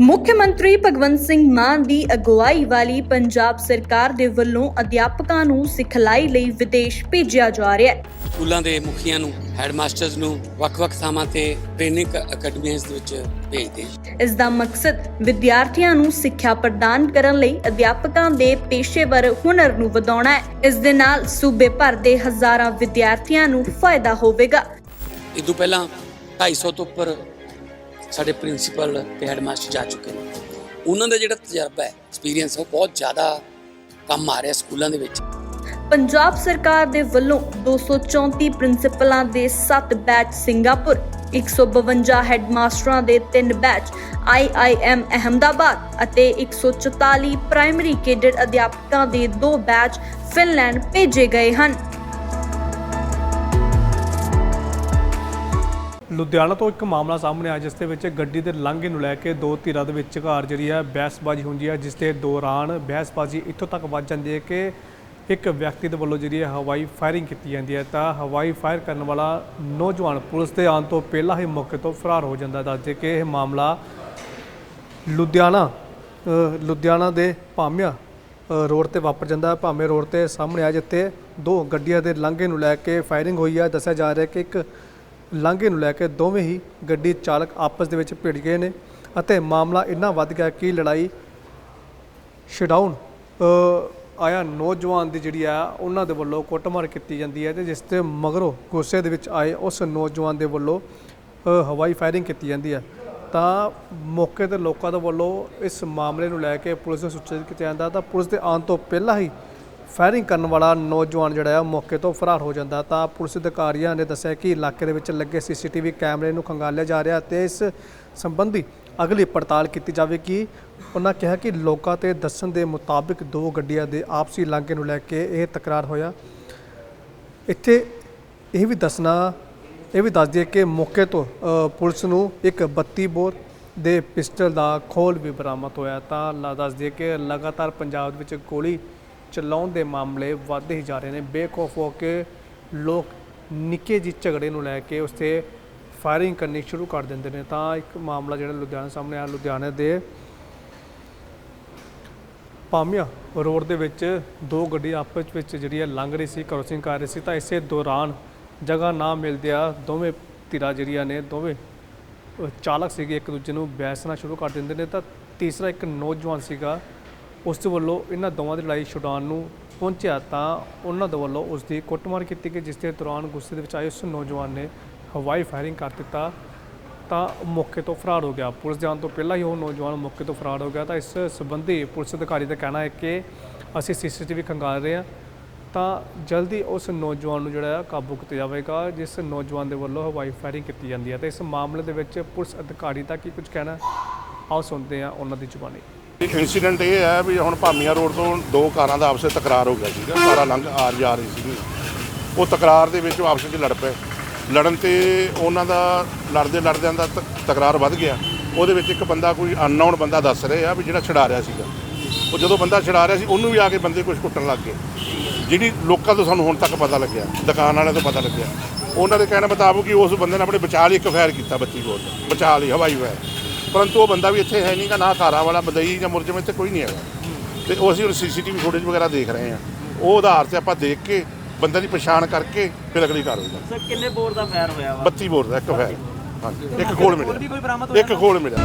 ਮੁੱਖ ਮੰਤਰੀ ਭਗਵੰਤ ਸਿੰਘ ਮਾਨ ਦੀ ਅਗਵਾਈ ਵਾਲੀ ਪੰਜਾਬ ਸਰਕਾਰ ਦੇ ਵੱਲੋਂ ਅਧਿਆਪਕਾਂ ਨੂੰ ਸਿਖਲਾਈ ਲਈ ਵਿਦੇਸ਼ ਭੇਜਿਆ ਜਾ ਰਿਹਾ ਹੈ। ਸਕੂਲਾਂ ਦੇ ਮੁਖੀਆਂ ਨੂੰ ਹੈਡਮਾਸਟਰਸ ਨੂੰ ਵੱਖ-ਵੱਖ ਥਾਵਾਂ ਤੇ ਟ੍ਰੇਨਿੰਗ ਅਕੈਡਮੀਆਂ ਦੇ ਵਿੱਚ ਭੇਜਦੇ ਇਸ ਦਾ ਮਕਸਦ ਵਿਦਿਆਰਥੀਆਂ ਨੂੰ ਸਿੱਖਿਆ ਪ੍ਰਦਾਨ ਕਰਨ ਲਈ ਅਧਿਆਪਕਾਂ ਦੇ ਪੇਸ਼ੇਵਰ ਹੁਨਰ ਨੂੰ ਵਧਾਉਣਾ ਹੈ। ਇਸ ਦੇ ਨਾਲ ਸੂਬੇ ਭਰ ਦੇ ਹਜ਼ਾਰਾਂ ਵਿਦਿਆਰਥੀਆਂ ਨੂੰ ਫਾਇਦਾ ਹੋਵੇਗਾ। ਇਹ ਤੋਂ ਪਹਿਲਾਂ 250 ਤੋਂ ਉੱਪਰ ਸਾਡੇ ਪ੍ਰਿੰਸੀਪਲ ਤੇ ਹੈਡਮਾਸਟਰ ਜਾ ਚੁੱਕੇ ਨੇ। ਉਹਨਾਂ ਦਾ ਜਿਹੜਾ ਤਜਰਬਾ ਹੈ ਐਕਸਪੀਰੀਅੰਸ ਉਹ ਬਹੁਤ ਜ਼ਿਆਦਾ ਕੰਮ ਆ ਰਿਹਾ ਸਕੂਲਾਂ ਦੇ ਵਿੱਚ। ਪੰਜਾਬ ਸਰਕਾਰ ਦੇ ਵੱਲੋਂ 234 ਪ੍ਰਿੰਸੀਪਲਾਂ ਦੇ 7 ਬੈਚ ਸਿੰਗਾਪੁਰ 152 ਹੈਡਮਾਸਟਰਾਂ ਦੇ 3 ਬੈਚ IIM ਅਹਮਦਾਬਾਦ ਅਤੇ 144 ਪ੍ਰਾਇਮਰੀ ਕੇਡਰ ਅਧਿਆਪਕਾਂ ਦੇ 2 ਬੈਚ ਫਿਨਲੈਂਡ ਭੇਜੇ ਗਏ ਹਨ। ਲੁਧਿਆਣਾ ਤੋਂ ਇੱਕ ਮਾਮਲਾ ਸਾਹਮਣੇ ਆਇਆ, ਜਿਸ ਦੇ ਵਿੱਚ ਗੱਡੀ ਦੇ ਲਾਂਘੇ ਨੂੰ ਲੈ ਕੇ ਦੋ ਧਿਰਾਂ ਦੇ ਵਿਚਕਾਰ ਜਿਹੜੀ ਹੈ ਬਹਿਸਬਾਜ਼ੀ ਹੁੰਦੀ ਹੈ, ਜਿਸ ਦੇ ਦੌਰਾਨ ਬਹਿਸਬਾਜ਼ੀ ਇੱਥੋਂ ਤੱਕ ਵੱਧ ਜਾਂਦੀ ਹੈ ਕਿ ਇੱਕ ਵਿਅਕਤੀ ਦੇ ਵੱਲੋਂ ਜਿਹੜੀ ਹੈ ਹਵਾਈ ਫਾਇਰਿੰਗ ਕੀਤੀ ਜਾਂਦੀ ਹੈ। ਤਾਂ ਹਵਾਈ ਫਾਇਰ ਕਰਨ ਵਾਲਾ ਨੌਜਵਾਨ ਪੁਲਿਸ ਦੇ ਆਉਣ ਤੋਂ ਪਹਿਲਾਂ ਹੀ ਮੌਕੇ ਤੋਂ ਫਰਾਰ ਹੋ ਜਾਂਦਾ ਹੈ। ਦੱਸਦੇ ਕਿ ਇਹ ਮਾਮਲਾ ਲੁਧਿਆਣਾ ਲੁਧਿਆਣਾ ਦੇ ਭਾਮਿਆ ਰੋਡ ਤੇ ਵਾਪਰ ਜਾਂਦਾ ਹੈ। ਭਾਮੇ ਰੋਡ ਤੇ ਸਾਹਮਣੇ ਆ ਜਿੱਥੇ ਦੋ ਗੱਡੀਆਂ ਦੇ ਲਾਂਘੇ ਨੂੰ ਲੈ ਕੇ ਫਾਇਰਿੰਗ ਹੋਈ ਹੈ। ਦੱਸਿਆ ਜਾ ਰਿਹਾ ਕਿ ਇੱਕ ਲਾਂਘੇ ਨੂੰ ਲੈ ਕੇ ਦੋਵੇਂ ਹੀ ਗੱਡੀ ਚਾਲਕ ਆਪਸ ਦੇ ਵਿੱਚ ਭਿੜ ਗਏ ਨੇ ਅਤੇ ਮਾਮਲਾ ਇੰਨਾ ਵੱਧ ਗਿਆ ਕਿ ਲੜਾਈ ਛਡਾਉਣ ਆਇਆ ਨੌਜਵਾਨ ਦੀ ਜਿਹੜੀ ਆ, ਉਹਨਾਂ ਦੇ ਵੱਲੋਂ ਕੁੱਟਮਾਰ ਕੀਤੀ ਜਾਂਦੀ ਹੈ ਤੇ ਜਿਸ ਤੇ ਮਗਰੋਂ ਗੁੱਸੇ ਦੇ ਵਿੱਚ ਆਏ ਉਸ ਨੌਜਵਾਨ ਦੇ ਵੱਲੋਂ ਹਵਾਈ ਫਾਇਰਿੰਗ ਕੀਤੀ ਜਾਂਦੀ ਹੈ। ਤਾਂ ਮੌਕੇ ਤੇ ਲੋਕਾਂ ਦੇ ਵੱਲੋਂ ਇਸ ਮਾਮਲੇ ਨੂੰ ਲੈ ਕੇ ਪੁਲਿਸ ਨੂੰ ਸੂਚਿਤ ਕੀਤਾ ਜਾਂਦਾ ਤਾਂ ਪੁਲਿਸ ਦੇ ਆਉਣ ਤੋਂ ਪਹਿਲਾਂ ਹੀ ਫਾਇਰਿੰਗ ਕਰਨ ਵਾਲਾ ਨੌਜਵਾਨ ਜਿਹੜਾ ਆ ਮੌਕੇ ਤੋਂ ਫਰਾਰ ਹੋ ਜਾਂਦਾ। ਤਾਂ ਪੁਲਿਸ ਅਧਿਕਾਰੀਆਂ ਨੇ ਦੱਸਿਆ ਕਿ ਇਲਾਕੇ ਦੇ ਵਿੱਚ ਲੱਗੇ ਸੀਸੀਟੀਵੀ ਕੈਮਰੇ ਨੂੰ ਖੰਗਾਲਿਆ ਜਾ ਰਿਹਾ ਤੇ ਇਸ ਸੰਬੰਧੀ ਅਗਲੀ ਪੜਤਾਲ ਕੀਤੀ ਜਾਵੇ ਕਿ ਉਹਨਾਂ ਕਿਹਾ ਕਿ ਲੋਕਾਂ ਤੇ ਦੱਸਣ ਦੇ ਮੁਤਾਬਿਕ ਦੋ ਗੱਡੀਆਂ ਦੇ ਆਪਸੀ ਲਾਂਘੇ ਨੂੰ ਲੈ ਕੇ ਇਹ ਤਕਰਾਰ ਹੋਇਆ। ਇੱਥੇ ਇਹ ਵੀ ਦੱਸਣਾ, ਇਹ ਵੀ ਦੱਸ ਦਈਏ ਕਿ ਮੌਕੇ ਤੋਂ ਪੁਲਿਸ ਨੂੰ ਇੱਕ 32 ਬੋਰ ਦੇ ਪਿਸਟਲ ਦਾ ਖੋਲ ਵੀ ਬਰਾਮਦ ਹੋਇਆ। ਤਾਂ ਲਾ ਦੱਸ ਦਈਏ ਕਿ ਲਗਾਤਾਰ ਪੰਜਾਬ ਵਿੱਚ ਗੋਲੀ ਚਲਾਉਣ ਦੇ ਮਾਮਲੇ ਵੱਧਦੇ ਹੀ ਜਾ ਰਹੇ ਨੇ। ਬੇਖੌਫ ਹੋ ਕੇ ਲੋਕ ਨਿੱਕੇ ਜਿਹੇ ਝਗੜੇ ਨੂੰ ਲੈ ਕੇ ਉਸ ਤੇ ਫਾਇਰਿੰਗ ਕਰਨੀ ਸ਼ੁਰੂ ਕਰ ਦਿੰਦੇ ਨੇ। ਤਾਂ ਇੱਕ ਮਾਮਲਾ ਜਿਹੜਾ ਲੁਧਿਆਣਾ ਸਾਹਮਣੇ ਆ ਲੁਧਿਆਣੇ ਦੇ ਪਾਮਿਆ ਰੋਡ ਦੇ ਵਿੱਚ ਦੋ ਗੱਡੀ ਆਪਸ ਵਿੱਚ ਜਿਹੜੀ ਹੈ ਲੰਘ ਰਹੀ ਸੀ ਕ੍ਰੋਸਿੰਗ ਕਰ ਰਹੀ ਸੀ। ਤਾਂ ਇਸੇ ਦੌਰਾਨ ਜਗ੍ਹਾ ਨਾ ਮਿਲਦਿਆਂ ਦੋਵੇਂ ਧਿਰਾਂ ਜਿਹੜੀਆਂ ਨੇ, ਦੋਵੇਂ ਚਾਲਕ ਸੀਗੇ ਇੱਕ ਦੂਜੇ ਨੂੰ ਬਹਿਸਣਾ ਸ਼ੁਰੂ ਕਰ ਦਿੰਦੇ ਨੇ। ਤਾਂ ਤੀਸਰਾ ਇੱਕ ਨੌਜਵਾਨ ਸੀਗਾ ਉਸ ਦੇ ਵੱਲੋਂ ਇਹਨਾਂ ਦੋਵਾਂ ਦੀ ਲੜਾਈ ਛੁਡਾਉਣ ਨੂੰ ਪਹੁੰਚਿਆ ਤਾਂ ਉਹਨਾਂ ਦੇ ਵੱਲੋਂ ਉਸ ਦੀ ਕੁੱਟਮਾਰ ਕੀਤੀ ਗਈ, ਜਿਸ ਦੇ ਦੌਰਾਨ ਗੁੱਸੇ ਦੇ ਵਿੱਚ ਆਏ ਉਸ ਨੌਜਵਾਨ ਨੇ ਹਵਾਈ ਫਾਇਰਿੰਗ ਕਰ ਦਿੱਤਾ ਤਾਂ ਮੌਕੇ ਤੋਂ ਫਰਾਰ ਹੋ ਗਿਆ। ਪੁਲਿਸ ਜਾਣ ਤੋਂ ਪਹਿਲਾਂ ਹੀ ਉਹ ਨੌਜਵਾਨ ਮੌਕੇ ਤੋਂ ਫਰਾਰ ਹੋ ਗਿਆ ਤਾਂ ਇਸ ਸੰਬੰਧੀ ਪੁਲਿਸ ਅਧਿਕਾਰੀ ਦਾ ਕਹਿਣਾ ਹੈ ਕਿ ਅਸੀਂ ਸੀਸੀਟੀਵੀ ਖੰਗਾਲ ਰਹੇ ਹਾਂ ਤਾਂ ਜਲਦੀ ਉਸ ਨੌਜਵਾਨ ਨੂੰ ਜਿਹੜਾ ਕਾਬੂ ਕੀਤਾ ਜਾਵੇਗਾ, ਜਿਸ ਨੌਜਵਾਨ ਦੇ ਵੱਲੋਂ ਹਵਾਈ ਫਾਇਰਿੰਗ ਕੀਤੀ ਜਾਂਦੀ ਹੈ। ਤੇ ਇਸ ਮਾਮਲੇ ਦੇ ਵਿੱਚ ਪੁਲਿਸ ਅਧਿਕਾਰੀ ਦਾ ਕੀ ਕੁਝ ਕਹਿਣਾ ਆਓ ਸੁਣਦੇ ਹਾਂ ਉਹਨਾਂ ਦੀ ਜ਼ੁਬਾਨੀ। ਇਨਸੀਡੈਂਟ ਇਹ ਹੈ ਵੀ ਹੁਣ ਭਾਮੀਆਂ ਰੋਡ ਤੋਂ ਦੋ ਕਾਰਾਂ ਦਾ ਆਪਸ ਵਿੱਚ ਤਕਰਾਰ ਹੋ ਗਿਆ ਸੀਗਾ ਕਾਰਾਂ ਲੰਘ ਆ ਜਾ ਰਹੀ ਸੀ ਉਹ ਤਕਰਾਰ ਦੇ ਵਿੱਚ ਉਹ ਆਪਸ ਵਿੱਚ ਲੜ ਪਏ। ਲੜਨ ਤੇ ਉਹਨਾਂ ਦਾ ਲੜਦੇ ਲੜਦਿਆਂ ਦਾ ਤ- ਤਕਰਾਰ ਵੱਧ ਗਿਆ। ਉਹਦੇ ਵਿੱਚ ਇੱਕ ਬੰਦਾ ਕੋਈ ਅਨਨੋਨ ਬੰਦਾ ਦੱਸ ਰਿਹਾ ਵੀ ਜਿਹੜਾ ਛਡਾ ਰਿਹਾ ਸੀਗਾ। ਉਹ ਜਦੋਂ ਬੰਦਾ ਛਡਾ ਰਿਹਾ ਸੀ, ਉਹਨੂੰ ਵੀ ਆ ਕੇ ਬੰਦੇ ਕੁਝ ਕੁੱਟਣ ਲੱਗ ਗਏ। ਜਿਹੜੀ ਲੋਕਾਂ ਤੋਂ ਸਾਨੂੰ ਹੁਣ ਤੱਕ ਪਤਾ ਲੱਗਿਆ, ਦੁਕਾਨ ਵਾਲਿਆਂ ਤੋਂ ਪਤਾ ਲੱਗਿਆ। ਉਹਨਾਂ ਦੇ ਕਹਿਣ ਮੁਤਾਬਕ ਕਿ ਉਸ ਬੰਦੇ ਨੇ ਆਪਣੇ ਬਚਾਅ ਲਈ ਇੱਕ ਫਾਇਰ ਕੀਤਾ 32 ਬੋਰ ਦਾ ਬਚਾਅ ਲਈ, ਹਵਾਈ ਫਾਇਰ। ਪਰੰਤੂ ਉਹ ਬੰਦਾ ਵੀ ਇੱਥੇ ਹੈ ਨਹੀਂਗਾ ਨਾ ਘਾਰਾ ਵਾਲਾ ਬਦਈ ਜਾਂ ਮੁਰਜਮ ਇੱਥੇ ਕੋਈ ਨਹੀਂ ਹੈਗਾ। ਤੇ ਉਹ ਅਸੀਂ ਹੁਣ ਸੀਸੀਟੀਵੀ ਫੁਟੇਜ ਵਗੈਰਾ ਦੇਖ ਰਹੇ ਹਾਂ। ਉਹ ਆਧਾਰ ਤੇ ਆਪਾਂ ਦੇਖ ਕੇ ਬੰਦੇ ਦੀ ਪਛਾਣ ਕਰਕੇ ਫਿਰ ਅਗਲੀ ਕਾਰਵਾਈ ਕਰਾਂਗੇ। ਸਰ ਕਿੰਨੇ ਬੋਰ ਦਾ ਫਾਇਰ ਹੋਇਆ ਵਾ? 32 ਬੋਰ ਦਾ ਇੱਕ ਫਾਇਰ। ਹਾਂਜੀ ਇੱਕ ਖੋਲ ਵੀ ਮਿਲਿਆ ਇੱਕ ਖੋਲ ਮਿਲਿਆ।